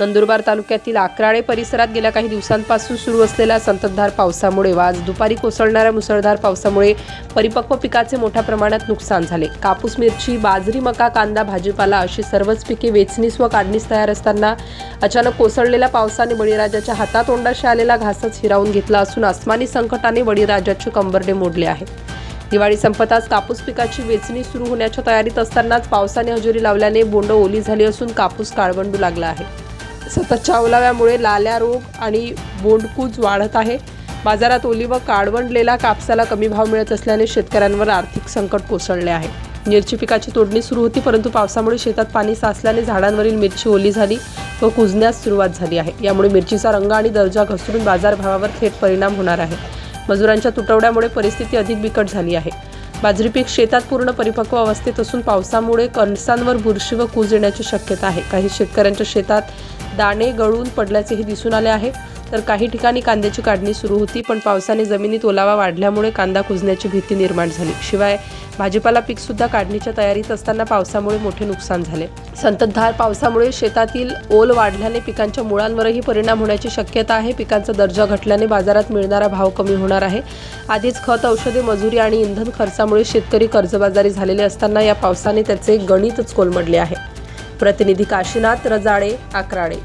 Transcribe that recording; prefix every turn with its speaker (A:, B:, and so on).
A: नंदुरबार तालुक्यातील अकराळे परिसरात गेल्या काही दिवसांपासून सुरू असलेल्या संततधार पावसामुळे व आज दुपारी कोसळणाऱ्या मुसळधार पावसामुळे परिपक्व पिकाचे मोठ्या प्रमाणात नुकसान झाले. कापूस मिरची बाजरी मका कांदा भाजीपाला अशी सर्वच पिके वेचणीस व काढणीस तयार असताना अचानक कोसळलेल्या पावसाने बळीराजाच्या हातातोंडाशी आलेला घासच हिरावून घेतला असून आसमानी संकटाने बळीराजाचे कंबरडे मोडले आहे. दिवाळी संपताच कापूस पिकाची वेचणी सुरू होण्याच्या तयारीत असतानाच पावसाने हजेरी लावल्याने बोंड ओली झाली असून कापूस काळवंडू लागला आहे. सततच्या ओलाव्यामुळे लाल्या रोग आणि बोंडकूज वाढत आहे. बाजारात ओली व काळवंडलेला कापसाला कमी भाव मिळत असल्याने शेतकऱ्यांवर आर्थिक संकट कोसळले आहे. मिरची पिकाची तोडणी सुरू होती परंतु पावसामुळे शेतात पाणी साचल्याने झाडांवरील मिरची ओली झाली व कुजण्यास सुरुवात झाली आहे. यामुळे मिरचीचा रंग आणि दर्जा घसरून बाजारभावावर थेट परिणाम होणार आहे. मजुरांच्या तुटवड्यामुळे परिस्थिती अधिक बिकट झाली आहे. बाजरी पीक शेतात पूर्ण परिपक्व अवस्थेत असून पावसामुळे कणसांवर बुरशी व कूज येण्याची शक्यता आहे. काही शेतकऱ्यांच्या शेतात दाणे गळून पडल्याचेही दिसून आले आहे. तर काही ठिकाणी कांद्याची काढणी सुरू होती पण पावसाने जमिनीत ओलावा वाढल्यामुळे कांदा कुजण्याची भीती निर्माण झाली. शिवाय भाजीपाला पीक सुद्धा काढणीच्या तयारीत असताना पावसामुळे मोठे नुकसान झाले. संततधार पावसामुळे शेतातील ओल वाढल्याने पिकांच्या मुळांवरही परिणाम होण्याची शक्यता आहे. पिकांचा दर्जा घटल्याने बाजारात मिळणारा भाव कमी होणार आहे. आधीच खत औषधे मजुरी आणि इंधन खर्चामुळे शेतकरी कर्जबाजारी झालेले असताना या पावसाने त्याचे गणितच कोलमडले आहे. प्रतिनिधी काशीनाथ रजाडे आकराडे